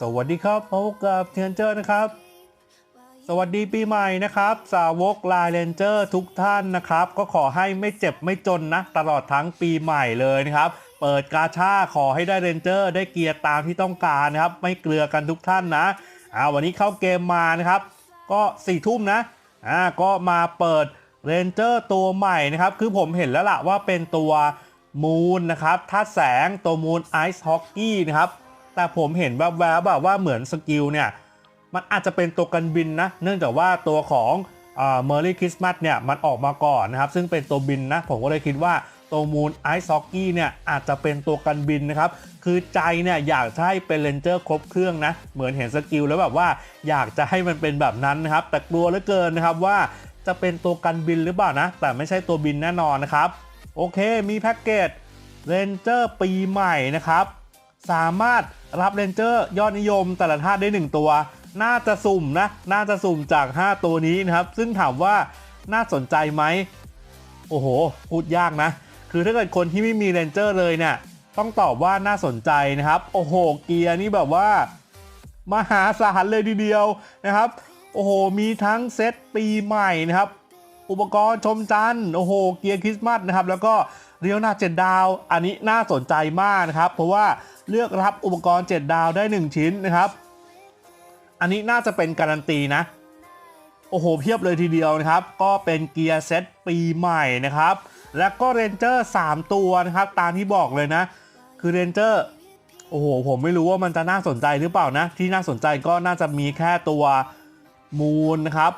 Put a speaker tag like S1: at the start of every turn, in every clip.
S1: สวัสดีครับพบกับเทียนเจอร์นะครับ สวัสดีปีใหม่นะครับ สาวกลายเลนเจอร์ทุกท่านนะครับ ก็ขอให้ไม่เจ็บไม่จนนะ ตลอดทั้งปีใหม่เลยนะครับ เปิดกาชาขอให้ได้เรนเจอร์ได้เกียร์ตามที่ต้องการนะครับ ไม่เกลือกันทุกท่านนะอ่าวันนี้เข้าเกมมานะครับ ก็4ี่ทุ่มนะอ่าก็มาเปิดเรนเจอร์ตัวใหม่นะครับ คือผมเห็นแล้วล่ะว่าเป็นตัวมูนนะครับธาแสงตัวมูนไอซ์ฮอกกี้นะครับ แต่ผมเห็นแวบๆแบบว่าเหมือนสกิลเนี่ย มันอาจจะเป็นตัวกันบินนะ เนื่องจากว่าตัวของเมอร์รี่คริสต์มาสเนี่ยมันออกมาก่อนนะครับ ซึ่งเป็นตัวบินนะ ผมก็เลยคิดว่าตัวมูนไอซ์ซ็อกกี้เนี่ยอาจจะเป็นตัวกันบินนะครับ คือใจเนี่ยอยากให้เป็นเลนเจอร์ครบเครื่องนะ เหมือนเห็นสกิลแล้วแบบว่าอยากจะให้มันเป็นแบบนั้นนะครับ แต่กลัวเหลือเกินนะครับว่าจะเป็นตัวกันบินหรือเปล่านะ แต่ไม่ใช่ตัวบินแน่นอนนะครับ โอเค มีแพ็กเกจเรนเจอร์ปีใหม่นะครับ สามารถรับเรนเจอร์ยอดนิยมแต่ละธาตุได้ 1 ตัว น่าจะสุ่มนะ น่าจะสุ่มจาก 5 ตัวนี้นะครับ ซึ่งถามว่าน่าสนใจไหม โอ้โห พูดยากนะ คือถ้าเกิดคนที่ไม่มีเรนเจอร์เลยเนี่ย ต้องตอบว่าน่าสนใจนะครับ โอ้โห เกียร์นี่แบบว่า มหาศาลเลยทีเดียวนะครับ โอ้โห มีทั้งเซตปีใหม่นะครับ อุปกรณ์ชมจันทร์ โอ้โห เกียร์คริสต์มาสนะครับ แล้วก็เรียวหน้าเจ็ดดาว อันนี้น่าสนใจมากนะครับ เพราะว่าเลือกรับอุปกรณ์ 7 ดาวได้ 1 ชิ้นนะครับ อันนี้น่าจะเป็นการันตีนะ โอ้โห เพียบเลยทีเดียวนะครับ ก็เป็นเกียร์เซตปีใหม่นะครับ แล้วก็เรนเจอร์ 3 ตัวนะครับ ตามที่บอกเลยนะ คือเรนเจอร์ โอ้โห ผมไม่รู้ว่ามันจะน่าสนใจหรือเปล่านะ ที่น่าสนใจก็น่าจะมีแค่ตัวมูนนะครับ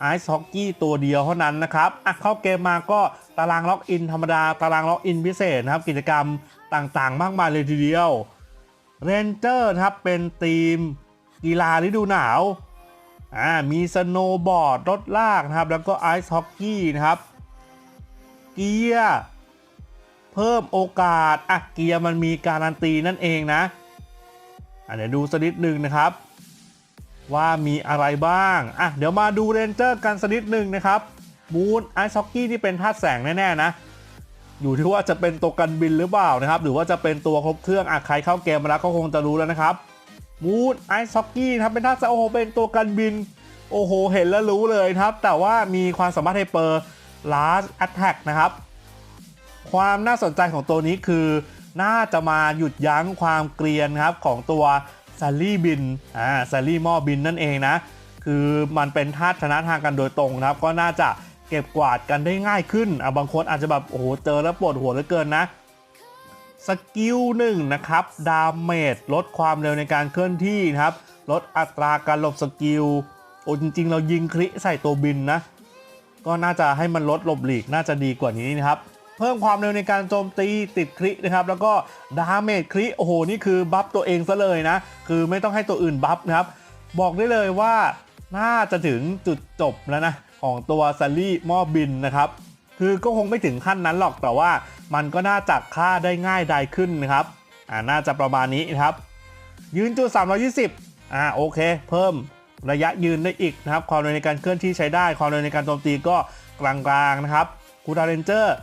S1: ไอซ์ฮอกกี้ตัวเดียวเท่านั้นนะครับอะเข้าเกมมาก็ตารางล็อกอินธรรมดา ตารางล็อกอินพิเศษนะครับ กิจกรรมต่างๆ มากมายเลยทีเดียวเรนเจอร์นะครับเป็นทีมกีฬาฤดูหนาวอ่ามีสโนว์บอร์ดรถลากนะครับ แล้วก็ไอซ์ฮอกกี้นะครับเกียร์เพิ่มโอกาสอะเกียร์มันมีการันตีนั่นเองนะอะเดี๋ยวดูสักนิดหนึ่งนะครับ ว่ามีอะไรบ้าง อะ เดี๋ยวมาดูเรนเจอร์กันสักนิดหนึ่งนะครับมูนไอซ์ฮอกกี้ที่เป็นธาตุแสงแน่ๆนะ อยู่ที่ว่าจะเป็นตัวกันบินหรือเปล่านะครับ หรือว่าจะเป็นตัวครบเครื่องอะใครเข้าเกมมาแล้วก็คงจะรู้แล้วนะครับมูนไอซ์ฮอกกี้นะครับเป็นธาตุแสงโอ้โหเป็นตัวกันบิน โอ้โห เห็นแล้วรู้เลยครับ แต่ว่ามีความสามารถไฮเปอร์ large attack นะครับ ความน่าสนใจของตัวนี้คือ น่าจะมาหยุดยั้งความเกรียนครับของตัว ซารี่บินอ่าซารี่มอบินนั่นเองนะ คือมันเป็นธาตุชนะทางกันโดยตรงนะครับ ก็น่าจะเก็บกวาดกันได้ง่ายขึ้นอะบางคนอาจจะแบบโอ้โหเจอแล้วปวดหัวเหลือเกินนะสกิลหนึ่งนะครับ ดาเมจลดความเร็วในการเคลื่อนที่นะครับ ลดอัตราการหลบสกิลโอ้จริง ๆ เรายิงคริใส่ตัวบินนะ ก็น่าจะให้มันลดหลบหลีกน่าจะดีกว่านี้นะครับ เพิ่มความเร็วในการโจมตีติดครินะครับ แล้วก็ดาเมจคริโอ้โห นี่คือบัฟตัวเองซะเลยนะ คือไม่ต้องให้ตัวอื่นบัฟนะครับ บอกได้เลยว่าน่าจะถึงจุดจบแล้วนะ ของตัวซัลลี่มอบินนะครับ คือก็คงไม่ถึงขั้นนั้นหรอกแต่ว่ามันก็น่าจะฆ่าได้ง่ายได้ขึ้นนะครับอ่าน่าจะประมาณนี้นะครับ ยืนจุด 320อ่าโอเค เพิ่มระยะยืนได้อีกนะครับ ความเร็วในการเคลื่อนที่ใช้ได้ ความเร็วในการโจมตีก็กลางๆนะครับคูดาเรนเจอร์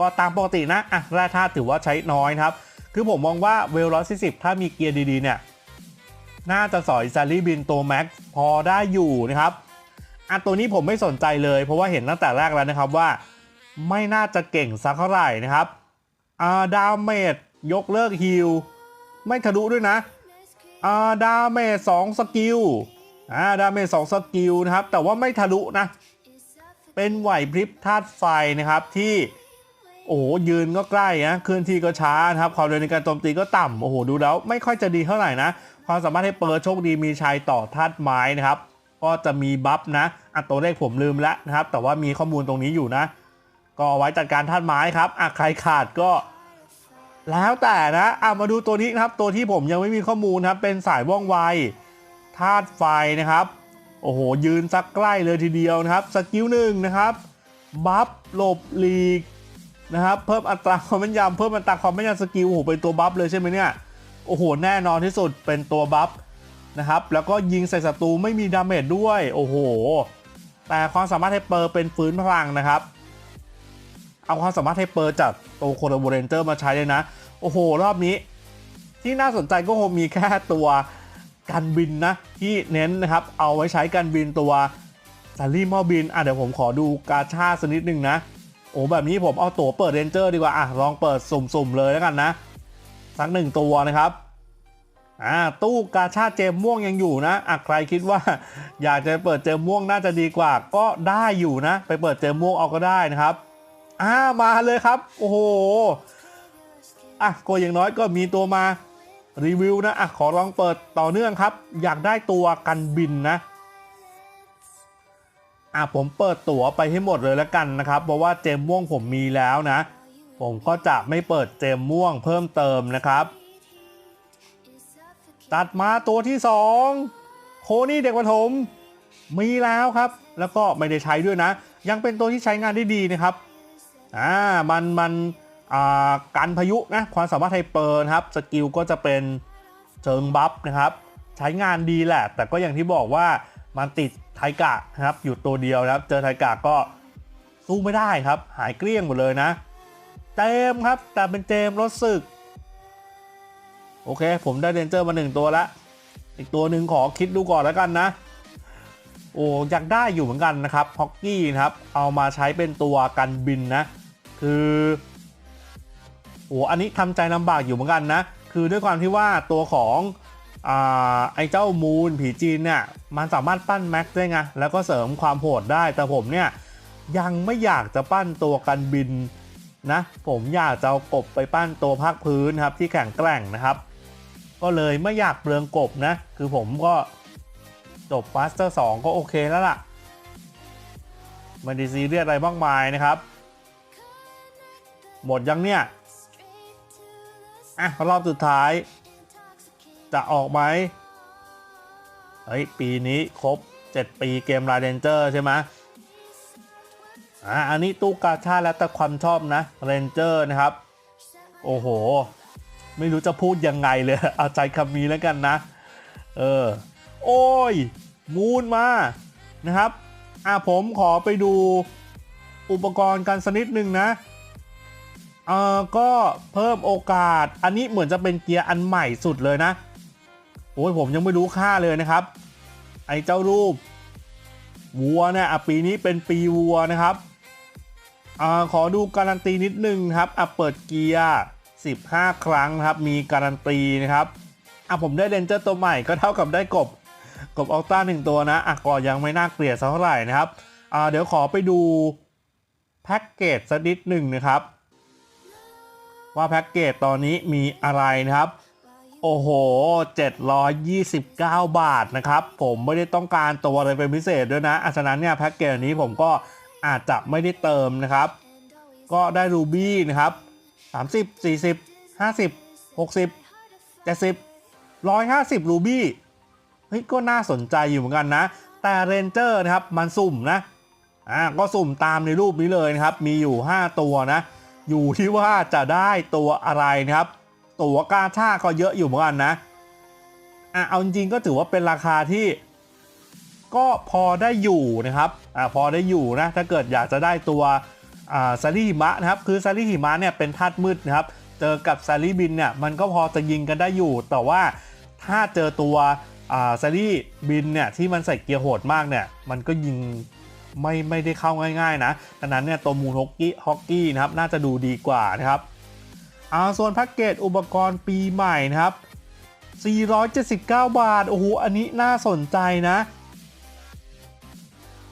S1: ก็ตามปกตินะอะแร่ธาตุถือว่าใช้น้อยครับ คือผมมองว่าเวลร้อยสี่สิบถ้ามีเกียร์ดีๆเนี่ยน่าจะสอยซารีบินตัวแม็กพอได้อยู่นะครับอะตัวนี้ผมไม่สนใจเลย เพราะว่าเห็นตั้งแต่แรกแล้วนะครับว่า ไม่น่าจะเก่งสักเท่าไหร่นะครับอ่าดาเมจยกเลิกฮิลไม่ทะลุด้วยนะอ่าดาเมจสองสกิลอ่าดาเมจสองสกิลนะครับ แต่ว่าไม่ทะลุนะ เป็นไหวพริบธาตุไฟนะครับที่ โอ้โหยืนก็ใกล้นะเคลื่อนที่ก็ช้านะครับความเร็วในการโจมตีก็ต่ำโอ้โหดูแล้วไม่ค่อยจะดีเท่าไหร่นะความสามารถให้เปิดโชคดีมีชัยต่อธาตุไม้นะครับก็จะมีบัฟนะอะตัวเลขผมลืมแล้วนะครับ แต่ว่ามีข้อมูลตรงนี้อยู่นะ ก็เอาไว้จัดการธาตุไม้ครับอะใครขาดก็ แล้วแต่นะอะมาดูตัวนี้นะครับ ตัวที่ผมยังไม่มีข้อมูลครับเป็นสายว่องไวธาตุไฟนะครับ โอ้โห ยืนสักใกล้เลยทีเดียวนะครับ สกิลหนึ่งนะครับ บัฟหลบหลีก นะครับเพิ่มอัตราความแม่นยำเพิ่มอัตราความแม่นยำสกิลโอ้โหเป็นตัวบัฟเลยใช่ไหมเนี่ยโอ้โหแน่นอนที่สุดเป็นตัวบัฟนะครับแล้วก็ยิงใส่ศัตรูไม่มีดาเมจด้วยโอ้โห แต่ความสามารถไฮเปอร์เป็นฟื้นพลังนะครับ เอาความสามารถไฮเปอร์จากตัวโคโรโบเรนเจอร์มาใช้เลยนะ โอ้โห รอบนี้ ที่น่าสนใจก็คงมีแค่ตัวกันบินนะ ที่เน้นนะครับ เอาไว้ใช้กันบินตัวซารี่มอบินอะเดี๋ยวผมขอดูกาชาสักนิดนึงนะ โอ้แบบนี้ผมเอาตั๋วเปิดเรนเจอร์ดีกว่าอะลองเปิดสุ่มๆเลยแล้วกันนะสักหนึ่งตัวนะครับอ่าตู้กาชาเจมม่วงยังอยู่นะอะใครคิดว่า อยากจะเปิดเจมม่วงน่าจะดีกว่า ก็ได้อยู่นะ ไปเปิดเจมม่วงเอาก็ได้นะครับอ่ามาเลยครับ โอ้โหอะก็อย่างน้อยก็มีตัวมารีวิวนะอะขอลองเปิดต่อเนื่องครับ อยากได้ตัวกันบินนะ อะผมเปิดตั๋วไปให้หมดเลยแล้วกันนะครับ เพราะว่าเจมม่วงผมมีแล้วนะ ผมก็จะไม่เปิดเจมม่วงเพิ่มเติมนะครับ ตัดมาตัวที่ 2 โคนี่เด็กประถม มีแล้วครับ แล้วก็ไม่ได้ใช้ด้วยนะ ยังเป็นตัวที่ใช้งานได้ดีนะครับอ่ามันมันอ่ากันพายุนะความสามารถไฮเปอร์นะครับสกิลก็จะเป็นเชิงบัฟนะครับ ใช้งานดีแหละ แต่ก็อย่างที่บอกว่า มันติดไทกะนะครับอยู่ตัวเดียวนะครับ เจอไทกะก็สู้ไม่ได้ครับ หายเกลี้ยงหมดเลยนะ เจมครับ แต่เป็นเจมรถศึก โอเค ผมได้เรนเจอร์มาหนึ่งตัวล้วอีกตัวหนึ่งขอคิดดูก่อนแล้วกันนะ โอ้อยากได้อยู่เหมือนกันนะครับฮอกกี้นะครับ เอามาใช้เป็นตัวกันบินนะ คือโอ้อันนี้ทำใจลำบากอยู่เหมือนกันนะ คือด้วยความที่ว่าตัวของ ไอ้เจ้ามูนผีจีนเนี่ยมันสามารถปั้นแม็กได้ไง แล้วก็เสริมความโหดได้ แต่ผมเนี่ยยังไม่อยากจะปั้นตัวกันบินนะผมอยากจะเอากบไปปั้นตัวภาคพื้นครับที่แข็งแกร่งนะครับ ก็เลยไม่อยากเปลืองกบนะ คือผมก็จบฟาสเตอร์2ก็โอเคแล้วล่ะไม่ได้ซีเรียสอะไรมากมายนะครับ หมดยังเนี่ยอะรอบสุดท้าย จะออกไหมเฮ้ยปีนี้ครบ 7 ปีเกมลาเดนเจอร์ใช่ไหมอะอันนี้ตู้กาชาแล้วแต่ความชอบนะเรนเจอร์นะครับ โอ้โห ไม่รู้จะพูดยังไงเลย เอาใจคำนี้แล้วกันนะ เออ โอ้ย มูนมานะครับอะผมขอไปดูอุปกรณ์กันสักนิดหนึ่งนะเออก็เพิ่มโอกาส อันนี้เหมือนจะเป็นเกียร์อันใหม่สุดเลยนะ โอ้ยผมยังไม่รู้ค่าเลยนะครับ ไอ้เจ้ารูปวัวเนี่ยปีนี้เป็นปีวัวนะครับอ่าขอดูการันตีนิดนึงครับอะเปิดเกียร์15 ครั้งครับ มีการันตีนะครับอะผมได้เรนเจอร์ตัวใหม่ก็เท่ากับได้กบกบอัลต้าหนึ่งตัวนะอะก็ยังไม่น่าเกลียดสักเท่าไหร่นะครับอ่าเดี๋ยวขอไปดูแพ็กเกจสักนิดหนึ่งนะครับ ว่าแพ็กเกจตอนนี้มีอะไรนะครับ โอ้โห 729 บาทนะครับ ผมไม่ได้ต้องการตัวอะไรเป็นพิเศษด้วยนะอะฉะนั้นเนี่ยแพ็กเกจนี้ผมก็อาจจะไม่ได้เติมนะครับ ก็ได้รูบี้นะครับ 30 40 50 60 70 150 รูบี้ เฮ้ย ก็น่าสนใจอยู่เหมือนกันนะ แต่เรนเจอร์นะครับ มันสุ่มนะ อ่า ก็สุ่มตามในรูปนี้เลยนะครับ มีอยู่ 5 ตัวนะ อยู่ที่ว่าจะได้ตัวอะไรนะครับ ตัวกาชาก็เยอะอยู่เหมือนกันนะอะเอาจริงๆก็ถือว่าเป็นราคาที่ ก็พอได้อยู่นะครับอ่าพอได้อยู่นะถ้าเกิดอยากจะได้ตัวอ่าซารีหิมะนะครับคือซารีหิมะเนี่ยเป็นธาตุมืดนะครับเจอกับซารีบินเนี่ยมันก็พอจะยิงกันได้อยู่ แต่ว่าถ้าเจอตัวอ่าซารีบินเนี่ยที่มันใส่เกียร์โหดมากเนี่ยมันก็ยิงไม่ไม่ได้เข้าง่าย ๆ นะดังนั้นเนี่ยตัวมูนฮอกกี้ฮอกกี้นะครับน่าจะดูดีกว่านะครับ อ่าส่วนแพ็กเกจอุปกรณ์ปีใหม่นะครับ 479 บาท โอ้โห อันนี้น่าสนใจนะ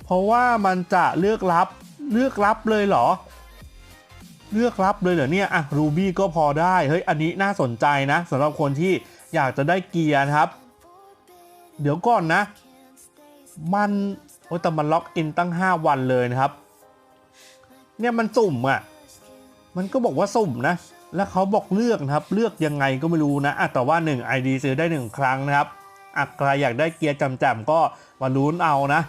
S1: เพราะว่ามันจะเลือกรับเลือกรับเลยเหรอ เลือกรับเลยเหรอเนี่ยอะรูบี้ก็พอได้ เฮ้ย อันนี้น่าสนใจนะสำหรับคนที่อยากจะได้เกียร์นะครับ เดี๋ยวก่อนนะ มันโอ้แต่มันล็อกอินตั้ง 5 วันเลยนะครับ เนี่ยมันสุ่มอะ มันก็บอกว่าสุ่มนะ แล้วเขาบอกเลือกนะครับ เลือกยังไงก็ไม่รู้นะอะแต่ว่า 1 ID ซื้อได้ 1 ครั้งนะครับอะใครอยากได้เกียร์จำๆก็มาลุ้นเอานะ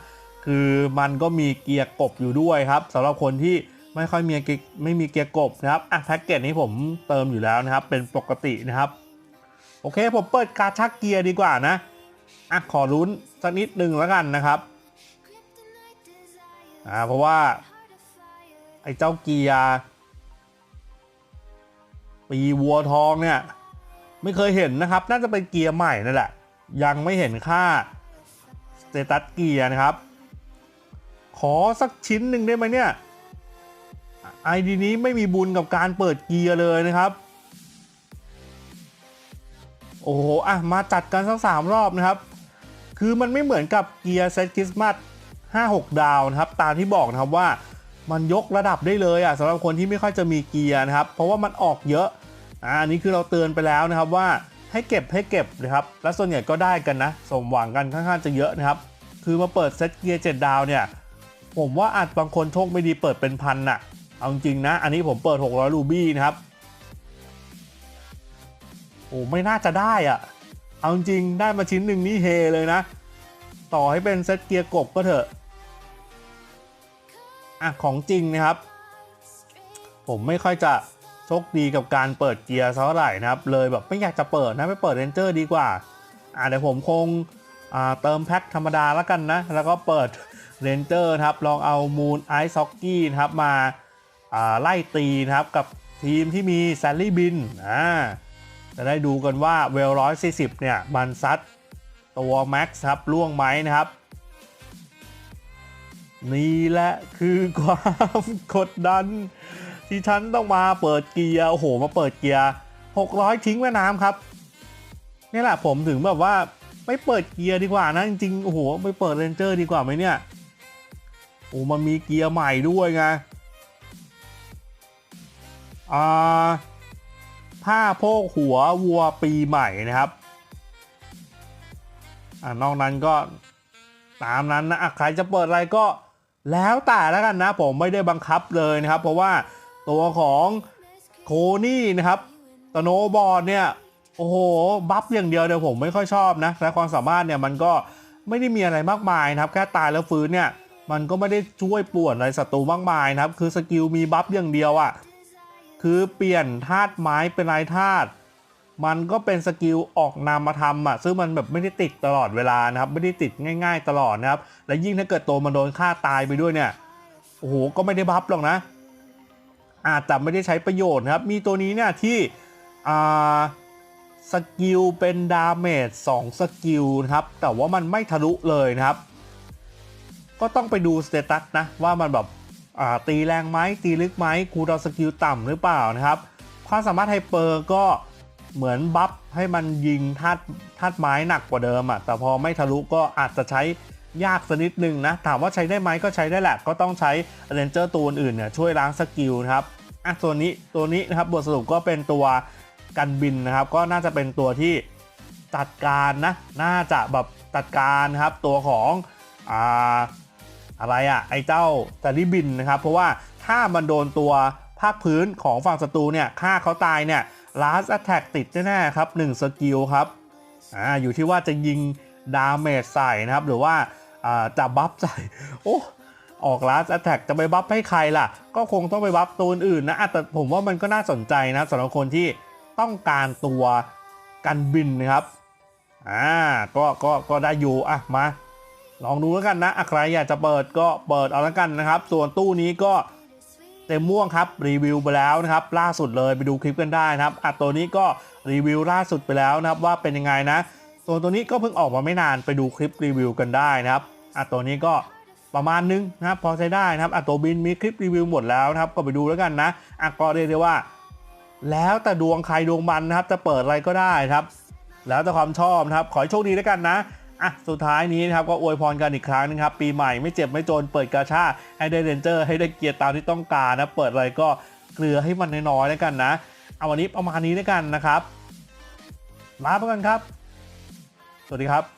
S1: คือมันก็มีเกียร์กบอยู่ด้วยครับสำหรับคนที่ไม่ค่อยมีเกียร์ไม่มีเกียร์กบนะครับอะแพ็กเกจนี้ผมเติมอยู่แล้วนะครับ เป็นปกตินะครับ โอเคผมเปิดการชักเกียร์ดีกว่านะอะขอลุ้นสักนิดหนึ่งแล้วกันนะครับอ่าเพราะว่าไอ้เจ้าเกียร์ ปีวัวทองเนี่ยไม่เคยเห็นนะครับ น่าจะเป็นเกียร์ใหม่นั่นแหละ ยังไม่เห็นค่าสเตตัสเกียร์นะครับ ขอสักชิ้นหนึ่งได้ไหมเนี่ยไอดีนี้ไม่มีบุญกับการเปิดเกียร์เลยนะครับ โอ้โหอะมาจัดกันสักสามรอบนะครับ คือมันไม่เหมือนกับเกียร์เซตคริสต์มาส5-6 ดาวนะครับ ตามที่บอกนะครับว่า มันยกระดับได้เลยอะสำหรับคนที่ไม่ค่อยจะมีเกียร์นะครับ เพราะว่ามันออกเยอะอ่านี้คือเราเตือนไปแล้วนะครับว่าให้เก็บให้เก็บนะครับ และส่วนใหญ่ก็ได้กันนะ สมหวังกันค่อนข้างจะเยอะนะครับ คือมาเปิดเซตเกียร์7ดาวเนี่ย ผมว่าอาจบางคนโชคไม่ดีเปิดเป็นพันน่ะ เอาจริงนะ อันนี้ผมเปิด 600 รูบี้นะครับ โอ้ไม่น่าจะได้อะ เอาจริงได้มาชิ้นหนึ่งนี่เฮเลยนะ ต่อให้เป็นเซตเกียร์กบก็เถอะ อะของจริงนะครับ ผมไม่ค่อยจะโชคดีกับการเปิดเกียร์เท่าไหร่นะครับ เลยแบบไม่อยากจะเปิดนะไปเปิดเรนเจอร์ดีกว่าอะเดี๋ยวผมคงเติมแพ็คธรรมดาแล้วกันนะ แล้วก็เปิดเรนเจอร์ครับ ลองเอามูนไอซ์ซ็อกกี้นะครับมาอ่าไล่ตีนะครับ กับทีมที่มีแซลลี่บินอ่าจะได้ดูกันว่าเวลร้อยสี่สิบเนี่ย มันซัดตัวแม็กซ์ครับล่วงไหมนะครับ นี่แหละคือความกดดัน ที่ฉันต้องมาเปิดเกียร์โอ้โหมาเปิดเกียร์600 ทิ้งแม่น้ำครับนี่แหละผมถึงแบบว่าไม่เปิดเกียร์ดีกว่านะจริงๆโอ้โหไปเปิดเรนเจอร์ดีกว่าไหมเนี่ยโอ้มันมีเกียร์ใหม่ด้วยไงอ่าผ้าโพกหัววัวปีใหม่นะครับอ่านอกนั้นก็ตามนั้นนะอะใครจะเปิดอะไรก็ แล้วแต่แล้วกันนะผมไม่ได้บังคับเลยนะครับ เพราะว่าตัวของโคนี่นะครับตโนบอลเนี่ยโอ้โหบัฟอย่างเดียวเดี๋ยวผมไม่ค่อยชอบนะและความสามารถเนี่ยมันก็ไม่ได้มีอะไรมากมายนะครับ แค่ตายแล้วฟื้นเนี่ยมันก็ไม่ได้ช่วยป่วนอะไรศัตรูมากมายนะครับ คือสกิลมีบัฟอย่างเดียวอะ่ะคือเปลี่ยนธาตุไม้เป็นลายธาตุ มันก็เป็นสกิลออกนามธรรมอะซึ่งมันแบบไม่ได้ติดตลอดเวลานะครับ ไม่ได้ติดง่าย ๆ ตลอดนะครับ และยิ่งถ้าเกิดตัวมันโดนฆ่าตายไปด้วยเนี่ยโอ้โหก็ไม่ได้บัฟหรอกนะ อาจจะไม่ได้ใช้ประโยชน์นะครับ มีตัวนี้เนี่ยที่อ่าสกิลเป็นดาเมจ2สกิลนะครับ แต่ว่ามันไม่ทะลุเลยนะครับ ก็ต้องไปดูสเตตัสนะ ว่ามันแบบตีแรงไหมตีลึกไหมคูลดาวน์สกิลต่ำหรือเปล่านะครับ ความสามารถไฮเปอร์ก็ เหมือนบัฟให้มันยิงธาตุธาตุไม้หนักกว่าเดิมอะ่ะแต่พอไม่ทะลุก็อาจจะใช้ยากสักนิดนึงนะ ถามว่าใช้ได้ไหมก็ใช้ได้แหละ ก็ต้องใช้เรนเจอร์ตัวอื่นเนี่ยช่วยล้างสกิลนะครับอะตัวนี้ตัวนี้นะครับบทสรุปก็เป็นตัวกันบินนะครับ ก็น่าจะเป็นตัวที่จัดการนะ น่าจะแบบจัดการครับตัวของอ่าอะไรอะไอเจ้าจาริบินนะครับ เพราะว่าถ้ามันโดนตัวภาคพื้นของฝั่งศัตรูเนี่ยฆ่าเขาตายเนี่ย last attack ติดแน่ๆครับ1สกิลครับอ่าอยู่ที่ว่าจะยิงดาเมจใส่นะครับ หรือว่าอ่าจะบัฟใส่ โอ้ออก last attack จะไปบัฟให้ใครล่ะ ก็คงต้องไปบัฟตัวอื่นนะแต่ผมว่ามันก็น่าสนใจนะสำหรับคนที่ต้องการตัวกันบินนะครับอ่าก็ก็ก็ได้อยู่อะมา ลองดูแล้วกันนะใครอยากจะเปิดก็เปิดเอาแล้วกันนะครับ ส่วนตู้นี้ก็ เต็มม่วงครับรีวิวไปแล้วนะครับล่าสุดเลยไปดูคลิปกันได้นะครับอะตัวนี้ก็รีวิวล่าสุดไปแล้วนะครับว่าเป็นยังไงนะส่วนตัวนี้ก็เพิ่งออกมาไม่นานไปดูคลิปรีวิวกันได้นะครับอะตัวนี้ก็ประมาณนึงนะครับพอใช้ได้นะครับอะตัวบินมีคลิปรีวิวหมดแล้วนะครับก็ไปดูแล้วกันนะอะก็เรียกได้ว่า แล้วแต่ดวงใครดวงมันนะครับจะเปิดอะไรก็ได้ครับ แล้วแต่ความชอบนะครับขอให้โชคดีแล้วกันนะ อะสุดท้ายนี้นะครับก็อวยพรกันอีกครั้งนึงครับ ปีใหม่ไม่เจ็บไม่จนเปิดกาชาให้ได้เรนเจอร์ให้ได้เกียร์ตามที่ต้องการนะ เปิดอะไรก็เกลือให้มันน้อยๆแล้วกันนะเอาวันนี้ประมาณนี้แล้วกันนะครับลาไปกันครับ สวัสดีครับ